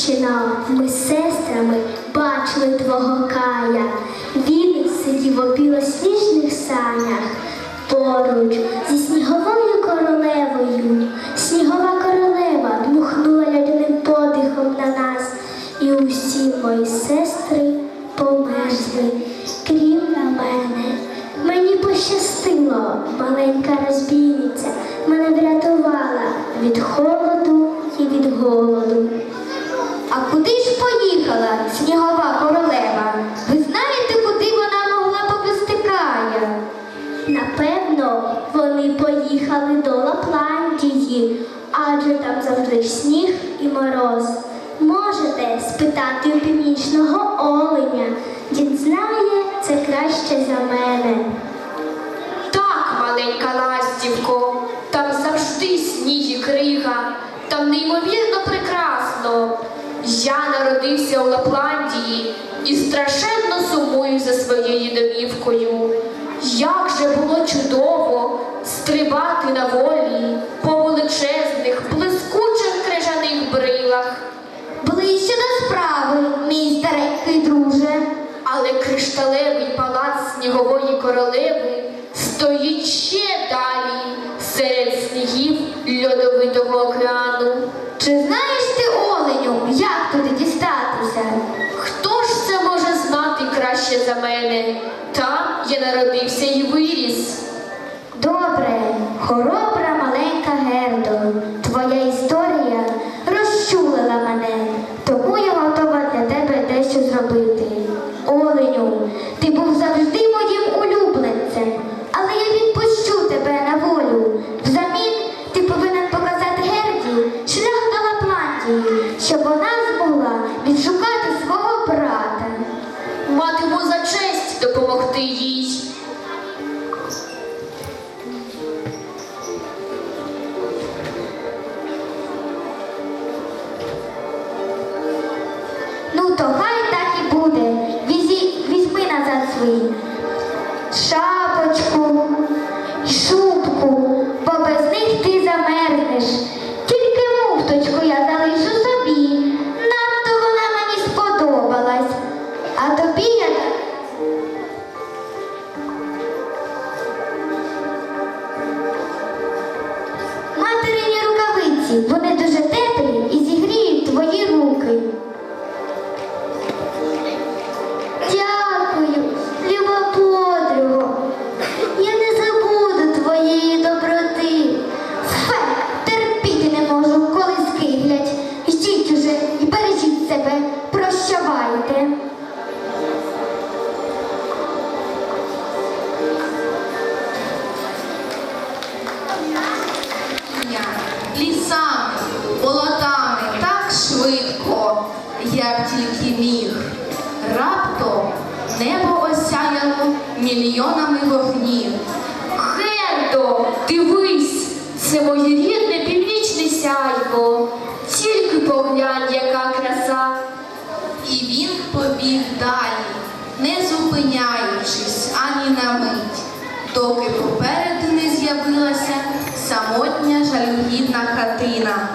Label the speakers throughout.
Speaker 1: дівчина, ми з сестрами бачили твого кая. Він сидів у білосніжних санях поруч зі сніговою королевою. Снігова королева дмухнула лядяним подихом на нас, і усі мої сестри померзли, крім на мене. Мені пощастило, маленька розбійниця мене врятувала від холоду і від голоду. Там сніг і мороз. Можете спитати у північного оленя. Він знає це краще за мене.
Speaker 2: Так, маленька ластівко, там завжди сніг і крига, там неймовірно прекрасно. Я народився у Лапландії і страшенно сумую за своєю домівкою. Як же було чудово стрибати на волі по величезних,
Speaker 1: мій старенький друже.
Speaker 2: Але кришталевий палац снігової королеви стоїть ще далі серед снігів льодовитого океану.
Speaker 1: Чи знаєш ти, Оленю, як туди дістатися?
Speaker 2: Хто ж це може знати краще за мене? Там я народився і виріс.
Speaker 1: Добре, хоробра маленька Гердо, твоя історія розчулила мене, себе. Прощавайте.
Speaker 3: Лісами, болотами так швидко, як тільки міг. Раптом небо осяяло мільйонами вогнів.
Speaker 2: Гердо, дивись, це моє рідне
Speaker 3: ані на мить, доки попереду не з'явилася самотня жалюгідна хатина.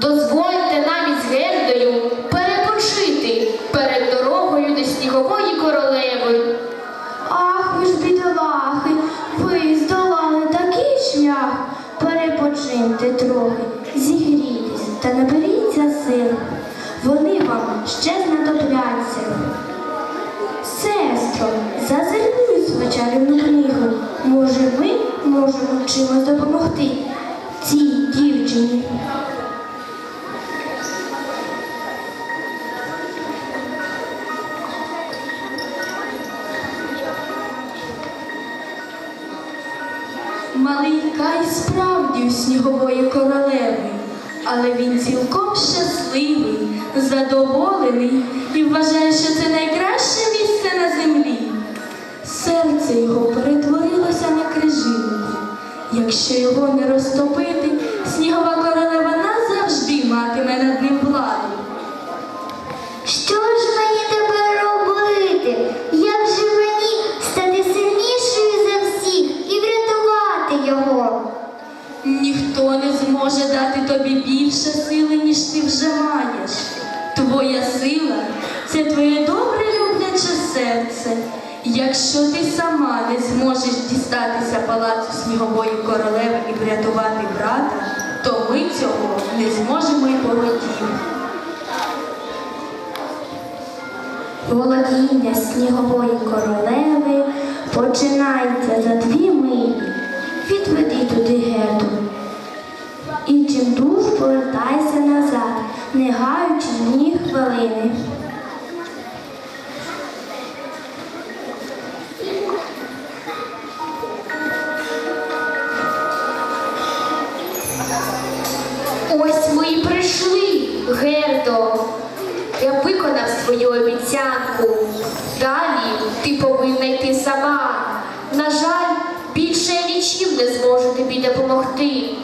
Speaker 2: Дозвольте нам із Гердою перепочити перед дорогою до снігової королеви.
Speaker 1: Ах, ви ж бідолахи, ви здолали такий шлях. Перепочиньте трохи, зігрійтесь та наберіться сил. Вони вам ще знадобляться. Сестро, зазирни в свою чарівну книгу. Може, ми можемо чимось допомогти
Speaker 3: Малий і справді у снігової королеви, але він цілком щасливий, задоволений і вважає, що це найкраще місце на землі. Серце його перетворилося на крижинку. Якщо його не розтопити, зможе дати тобі більше сили, ніж ти вже маєш. Твоя сила це твоє добре любляче серце. Якщо ти сама не зможеш дістатися палацу снігової королеви і врятувати брата, то ми цього не зможемо й погодів.
Speaker 1: Володіння снігової королеви починається за дві милі. Відведи туди гету. Повертайся назад, не гаючи ні хвилини.
Speaker 2: Ось ми і прийшли, Гердо. Я виконав свою обіцянку. Далі ти повинна йти сама. На жаль, більше я нічим не зможу тобі допомогти.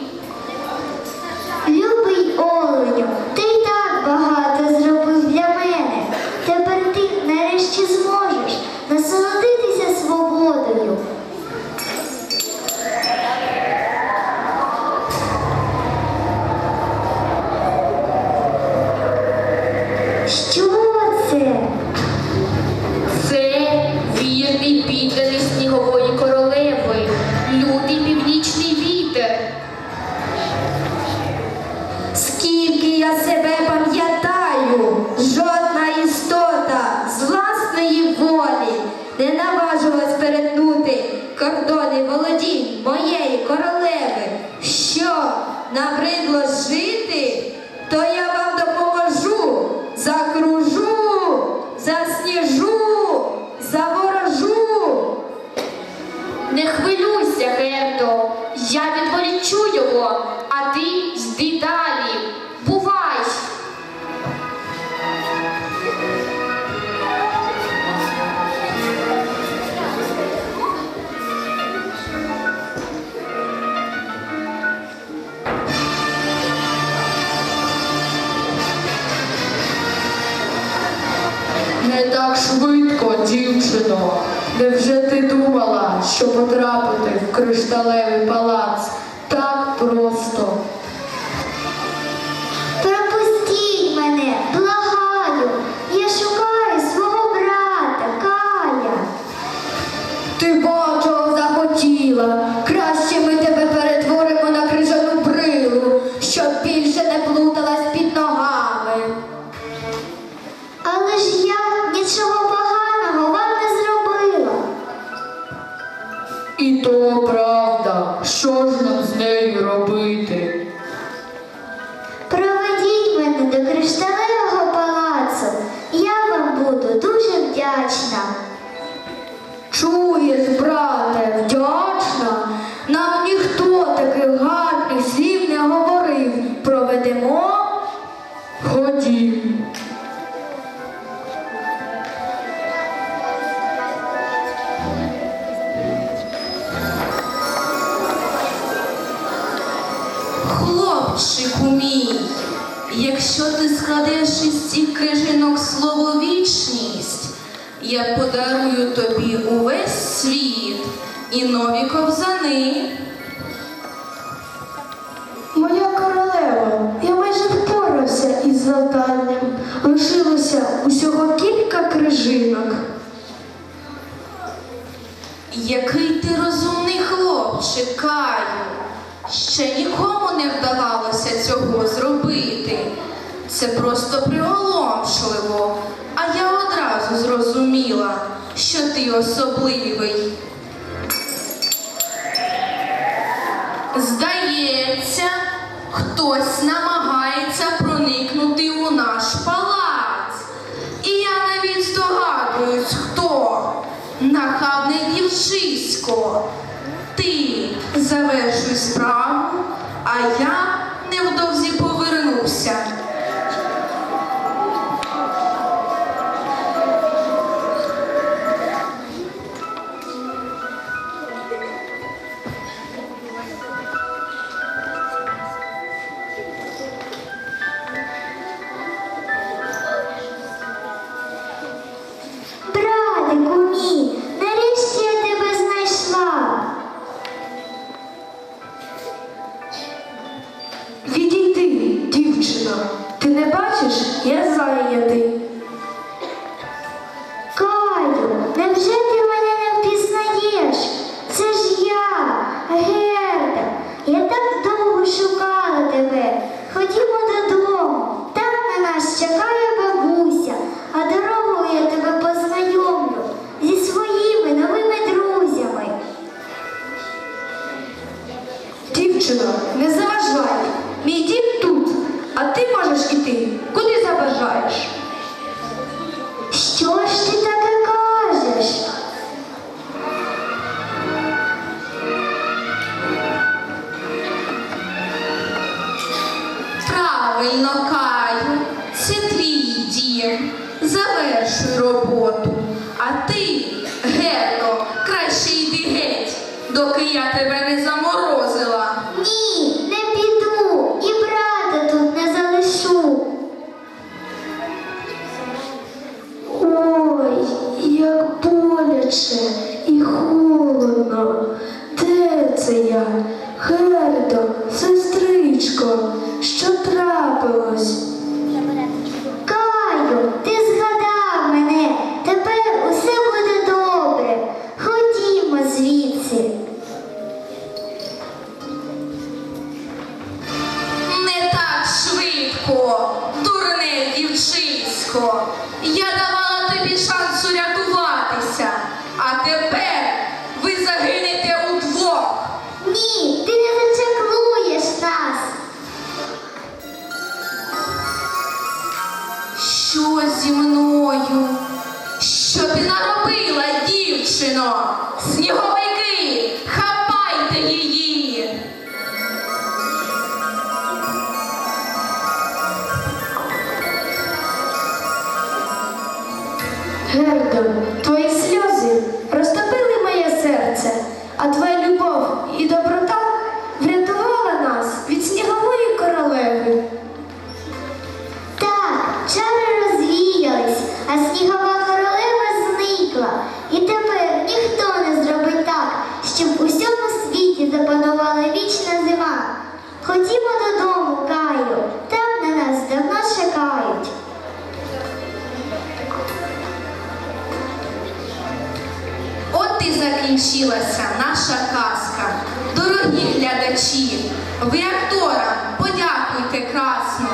Speaker 4: Невже ти думала, що потрапити в кришталевий палац так просто?
Speaker 3: увесь світ і нові ковзани.
Speaker 4: Моя королева, я майже впорався
Speaker 3: із завданням. Лишилося усього кілька крижинок. Який ти розумний хлопчик, Каю. Ще нікому не вдавалося цього зробити. Це просто приголомшливо, а я одразу зрозуміла що ти особливий. Здається, хтось намагається проникнути у наш палац. І я навіть здогадуюсь, хто. Нахабне дівчисько. Ти завершуй справу, а я Дівчино, не заважай. Мій дід тут, боляче і холодно. Де це я?
Speaker 1: Чари розвіялись, а снігова королева зникла. І тепер ніхто не зробить так, щоб у всьому світі запанувала вічна зима. Ходімо додому, Каю, там на нас давно чекають.
Speaker 3: От і закінчилася наша казка. Дорогі глядачі, ви акторам подякуйте красно.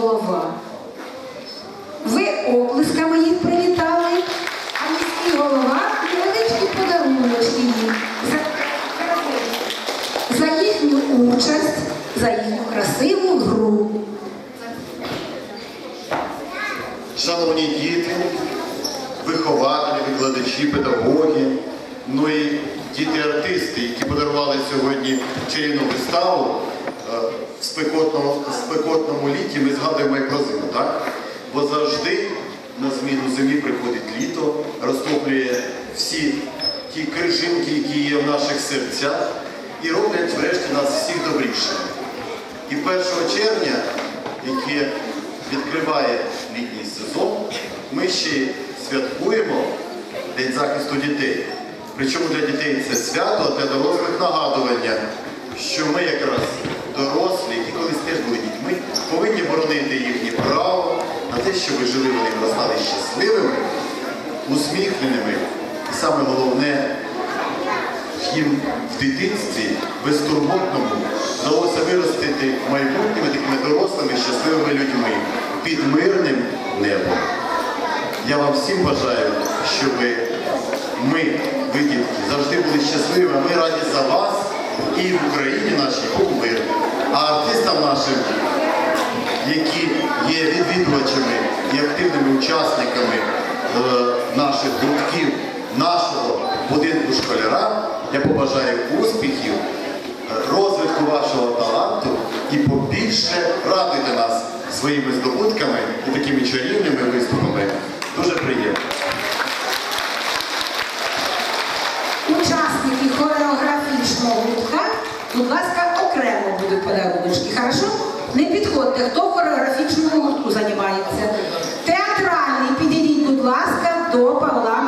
Speaker 5: Голова. Ви оплесками їх привітали, а міський голова невеличким і подаруночки їм. За, їхню участь, за їхню красиву гру.
Speaker 6: Шановні діти, вихователі, викладачі, педагоги, ну і діти-артисти, які подарували сьогодні чарівну виставу в спекотному, в спекотному літі, ми згадуємо як про зиму, так? Бо завжди на зміну зимі приходить літо, розтоплює всі ті крижинки, які є в наших серцях, і роблять врешті нас всіх добрішими. І 1 червня, яке відкриває літній сезон, ми ще святкуємо День захисту дітей. Причому для дітей це свято, а для дорослих нагадування, що ми якраз дорослі, які колись теж були дітьми, повинні боронити їхнє право на те, щоб жили вони зростали щасливими, усміхненими і саме головне, їм в дитинстві безтурботному вдалося виростити майбутніми такими дорослими, щасливими людьми під мирним небом. Я вам всім бажаю, щоб ми, ви дітки, завжди були щасливими. Ми раді за вас і в Україні нашій був. А артистам нашим, які є відвідувачами і активними учасниками е, наших гуртків, нашого будинку школяра, я побажаю успіхів, е, розвитку вашого таланту і побільше радуйте нас своїми здобутками і такими чарівними виступами. Дуже приємно.
Speaker 5: Будь ласка, окремо будуть подарунки. Хорошо? Не підходьте, хто в хореографічному гуртку займається. Театральний, підійдіть, будь ласка, до Павла